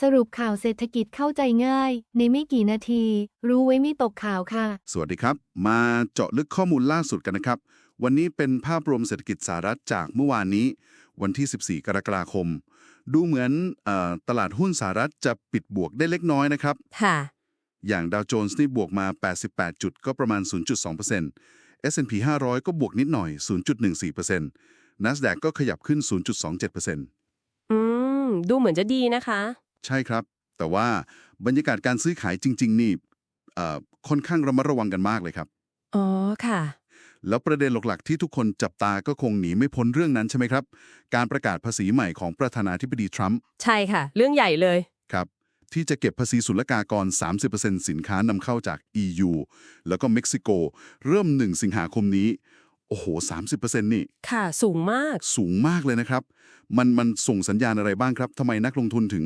สรุปข่าวเศรษฐกิจเข้าใจง่าย ในไม่กี่นาที รู้ไว้ไม่ตกข่าวค่ะ สวัสดีครับ มาเจาะลึกข้อมูลล่าสุดกันนะครับ วันนี้เป็นภาพรวมเศรษฐกิจสหรัฐจากเมื่อวานนี้ วันที่ 14 กรกฎาคม ดูเหมือนเออตลาดหุ้นสหรัฐจะปิดบวกได้เล็กน้อยนะครับ ค่ะ อย่างดาวโจนส์นี่บวกมา 88 จุดก็ประมาณ 0.2% S&P 500 ก็บวกนิดหน่อย 0.14% NASDAQ ก็ขยับขึ้น 0.27%อืม ดูเหมือนจะดีนะคะ ใช่ครับ แต่ว่าบรรยากาศการซื้อขายจริง ๆ นี่เอ่อค่อนข้างระมัดระวังกันมากเลยครับ อ๋อ ค่ะ แล้วประเด็นหลักๆ ที่ทุกคนจับตาก็คงหนีไม่พ้นเรื่องนั้นใช่ไหมครับ การประกาศภาษีใหม่ของประธานาธิบดีทรัมป์ ใช่ค่ะ เรื่องใหญ่เลย ครับ ที่จะเก็บภาษีศุลกากร 30%สินค้านำเข้าจาก EU แล้วก็เม็กซิโก เริ่ม 1 สิงหาคมนี้ โอ้โห 30%นี่ ค่ะ สูงมาก สูงมากเลยนะครับ มันมันส่งสัญญาณอะไรบ้างครับทำไมนักลงทุนถึง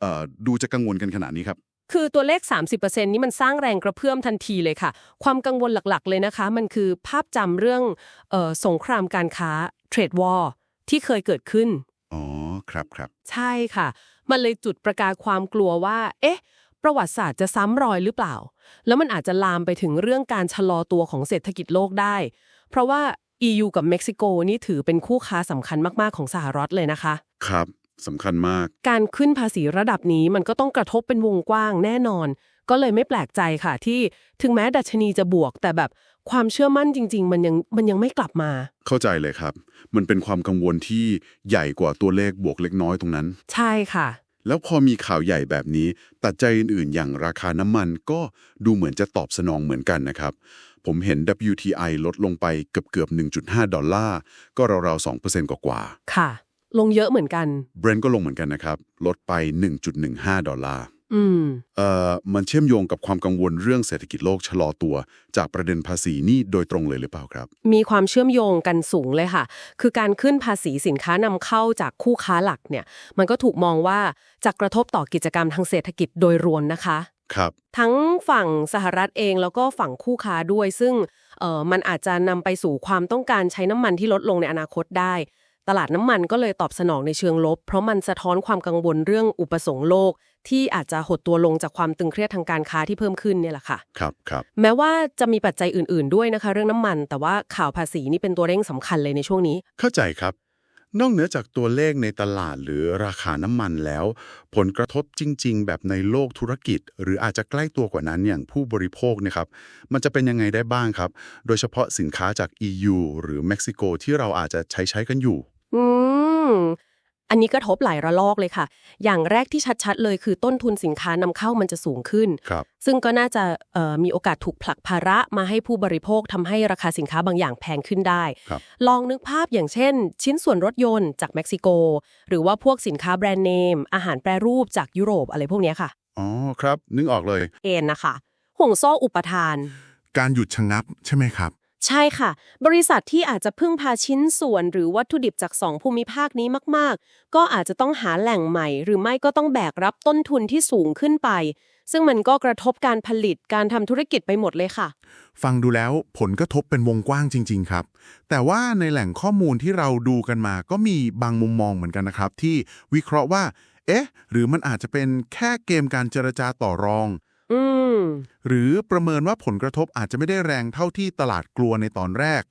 เอ่อดูจะกังวลกันขนาดนี้ครับ คือตัวเลข 30%นี้มันสร้างแรงกระเพื่อมทันทีเลยค่ะ ความกังวลหลักๆ เลยนะคะ มันคือภาพจำเรื่องเออสงครามการค้าเทรดวอร์ที่เคยเกิดขึ้น อ๋อ ครับครับ ใช่ค่ะ มันเลยจุดประกายความกลัวว่า เอ๊ะ ประวัติศาสตร์จะซ้ำรอยหรือเปล่า แล้วมันอาจจะลามไปถึงเรื่องการชะลอตัวของเศรษฐกิจโลกได้ เพราะว่า EU กับเม็กซิโกนี่ถือเป็นคู่ค้าสำคัญมากๆของสหรัฐเลยนะคะ ครับสำคัญมาก การขึ้นภาษีระดับนี้มันก็ต้องกระทบเป็นวงกว้างแน่นอน ก็เลยไม่แปลกใจค่ะที่ถึงแม้ดัชนีจะบวก แต่แบบความเชื่อมั่นจริง ๆ มันยังมันยังไม่กลับมา เข้าใจเลยครับ มันเป็นความกังวลที่ใหญ่กว่าตัวเลขบวกเล็กน้อยตรงนั้น ใช่ค่ะ แล้วพอมีข่าวใหญ่แบบนี้ ตัดใจยอื่นๆ อย่างราคาน้ำมันก็ดูเหมือนจะตอบสนองเหมือนกันนะครับ ผมเห็น WTI ลดลงไปเกือบเกือบๆ1.5 ดอลลาร์ ก็ราวๆ2%กว่าค่ะ ลงเยอะเหมือนกันๆ Brent ก็ลงเหมือนกันนะครับ ลดไป 1.15 ดอลลาร์ อืมเอ่อมันเชื่อมโยงกับความกังวลเรื่องเศรษฐกิจโลกชะลอตัว จากประเด็นภาษีนี่โดยตรงเลยหรือเปล่าครับ มีความเชื่อมโยงกันสูงเลยค่ะ คือการขึ้นภาษีสินค้านำเข้าจากคู่ค้าหลักเนี่ย มันก็ถูกมองว่าจะกระทบต่อกิจกรรมทางเศรษฐกิจโดยรวมนะคะ ครับ ทั้งฝั่งสหรัฐเองแล้วก็ฝั่งคู่ค้าด้วย ซึ่งเอ่อมันอาจจะนำไปสู่ความต้องการใช้น้ำมันที่ลดลงในอนาคตได้ ตลาดน้ำมันก็เลยตอบสนองในเชิงลบ เพราะมันสะท้อนความกังวลเรื่องอุปสงค์โลก ที่อาจจะหดตัวลงจากความตึงเครียดทางการค้าที่เพิ่มขึ้นเนี่ยแหละค่ะ ครับครับแม้ว่าจะมีปัจจัยอื่น ๆ ด้วยนะคะ เรื่องน้ำมัน แต่ว่าข่าวภาษีนี่เป็นตัวเร่งสำคัญเลยในช่วงนี้ เข้าใจครับ นอกเหนือจากตัวเลขในตลาดหรือราคาน้ำมันแล้ว ผลกระทบจริง ๆ แบบในโลกธุรกิจ หรืออาจจะใกล้ตัวกว่านั้นอย่างผู้บริโภคเนะครับ มันจะเป็นยังไงได้บ้างครับ โดยเฉพาะสินค้าจาก EU หรือเม็กซิโกที่เราอาจจะใช้ใช้กันอยู่ อืม อันนี้กระทบหลายระลอกเลยค่ะ อย่างแรกที่ชัดๆ เลยคือต้นทุนสินค้านำเข้ามันจะสูงขึ้นครับซึ่งก็น่าจะเอ่อมีโอกาสถูกผลักภาระมาให้ผู้บริโภคทำให้ราคาสินค้าบางอย่างแพงขึ้นได้ครับลองนึกภาพอย่างเช่น ชิ้นส่วนรถยนต์จากเม็กซิโก หรือว่าพวกสินค้าแบรนด์เนม อาหารแปรรูปจากยุโรปอะไรพวกเนี้ยค่ะ อ๋อครับ นึกออกเลย เอ็นนะคะห่วงโซ่อุปทาน การหยุดชะงักใช่ไหมครับ ใช่ค่ะ บริษัทที่อาจจะพึ่งพาชิ้นส่วนหรือวัตถุดิบจากสองภูมิภาคนี้มาก ๆ ก็อาจจะต้องหาแหล่งใหม่ หรือไม่ก็ต้องแบกรับต้นทุนที่สูงขึ้นไป ซึ่งมันก็กระทบการผลิตการทำธุรกิจไปหมดเลยค่ะ ฟังดูแล้วผลกระทบเป็นวงกว้างจริง ๆ ครับ แต่ว่าในแหล่งข้อมูลที่เราดูกันมา ก็มีบางมุมมองเหมือนกันนะครับ ที่วิเคราะห์ว่า เอ๊ะ หรือมันอาจจะเป็นแค่เกมการเจรจาต่อรอง หรือประเมินว่าผลกระทบอาจจะไม่ได้แรงเท่าที่ตลาดกลัวในตอนแรก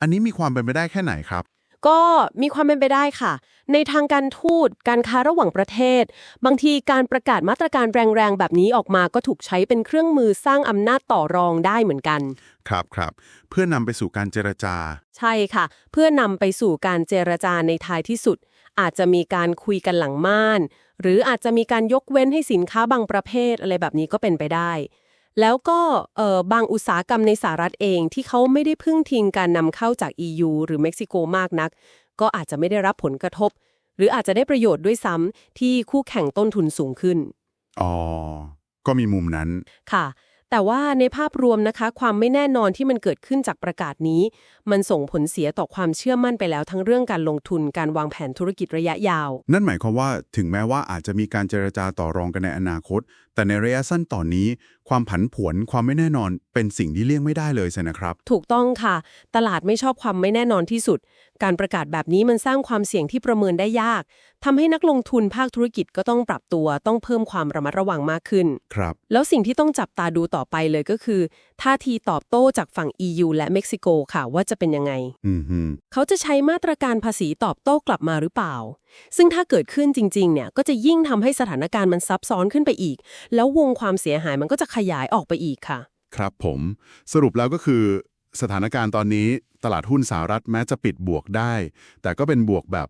อันนี้มีความเป็นไปได้แค่ไหนครับ ก็มีความเป็นไปได้ค่ะ ในทางการทูตการค้าระหว่างประเทศ บางทีการประกาศมาตรการแรงๆแบบนี้ออกมาก็ถูกใช้เป็นเครื่องมือสร้างอำนาจต่อรองได้เหมือนกัน ครับครับเพื่อนำไปสู่การเจรจา ใช่ค่ะ เพื่อนำไปสู่การเจรจาในท้ายที่สุด อาจจะมีการคุยกันหลังม่าน หรืออาจจะมีการยกเว้นให้สินค้าบางประเภทอะไรแบบนี้ก็เป็นไปได้ แล้วก็เอ่อบางอุตสาหกรรมในสหรัฐเองที่เขาไม่ได้พึ่งพิงการนำเข้าจาก EU หรือเม็กซิโกมากนัก ก็อาจจะไม่ได้รับผลกระทบ หรืออาจจะได้ประโยชน์ด้วยซ้ำที่คู่แข่งต้นทุนสูงขึ้นอ๋อก็มีมุมนั้นค่ะ แต่ว่าในภาพรวมนะคะ ความไม่แน่นอนที่มันเกิดขึ้นจากประกาศนี้ มันส่งผลเสียต่อความเชื่อมั่นไปแล้วทั้งเรื่องการลงทุนการวางแผนธุรกิจระยะยาว นั่นหมายความว่าถึงแม้ว่าอาจจะมีการเจรจาต่อรองกันในอนาคต แต่ในระยะสั้นตอนนี้ ความผันผวนความไม่แน่นอนเป็นสิ่งที่เลี่ยงไม่ได้เลยใช่นะครับ ถูกต้องค่ะ ตลาดไม่ชอบความไม่แน่นอนที่สุด การประกาศแบบนี้มันสร้างความเสี่ยงที่ประเมินได้ยากทำให้นักลงทุนภาคธุรกิจก็ต้องปรับตัว ต้องเพิ่มความระมัดระวังมากขึ้น ครับ แล้วสิ่งที่ต้องจับตาดูต่อไปเลยก็คือท่าทีตอบโต้จากฝั่ง EU และเม็กซิโกค่ะว่าจะเป็นยังไงอืมฮึเขาจะใช้มาตรการภาษีตอบโต้กลับมาหรือเปล่า ซึ่งถ้าเกิดขึ้นจริงๆเนี่ยก็จะยิ่งทำให้สถานการณ์มันซับซ้อนขึ้นไปอีกแล้ววงความเสียหายมันก็จะขยายออกไปอีกค่ะ ครับผมสรุปแล้วก็คือสถานการณ์ตอนนี้ตลาดหุ้นสหรัฐแม้จะปิดบวกได้ แต่ก็เป็นบวกแบบ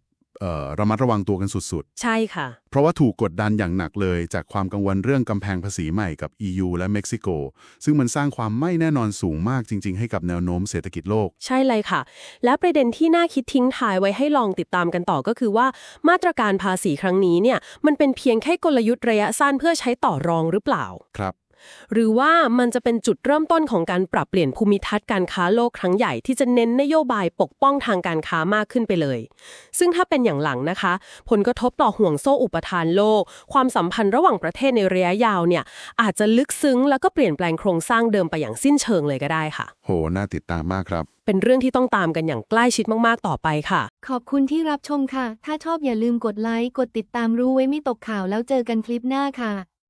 ระมัดระวังตัวกันสุดใช่ค่ะๆเพราะว่าถูกกดดันอย่างหนักเลย จากความกังวลเรื่องกำแพงภาษีใหม่กับ EU และเม็กซิโก ซึ่งมันสร้างความไม่แน่นอนสูงมากจริง ๆ ให้กับแนวโน้มเศรษฐกิจโลก ใช่เลยค่ะ และประเด็นที่น่าคิดทิ้งท้ายไว้ให้ลองติดตามกันต่อก็คือว่า มาตรการภาษีครั้งนี้เนี่ยมันเป็นเพียงแค่กลยุทธ์ระยะสั้นเพื่อใช้ต่อรองหรือเปล่า ครับ หรือว่ามันจะเป็นจุดเริ่มต้นของการปรับเปลี่ยนภูมิทัศน์การค้าโลกครั้งใหญ่ที่จะเน้นนโยบายปกป้องทางการค้ามากขึ้นไปเลย ซึ่งถ้าเป็นอย่างหลังนะคะ ผลกระทบต่อห่วงโซ่อุปทานโลก ความสัมพันธ์ระหว่างประเทศในระยะยาวเนี่ยอาจจะลึกซึ้งแล้วก็เปลี่ยนแปลงโครงสร้างเดิมไปอย่างสิ้นเชิงเลยก็ได้ค่ะ โห น่าติดตามมากครับ เป็นเรื่องที่ต้องตามกันอย่างใกล้ชิดมากๆต่อไปค่ะ ขอบคุณที่รับชมค่ะ ถ้าชอบอย่าลืมกดไลค์ กดติดตามรู้ไว้ไม่ตกข่าวแล้วเจอกันคลิปหน้าค่ะ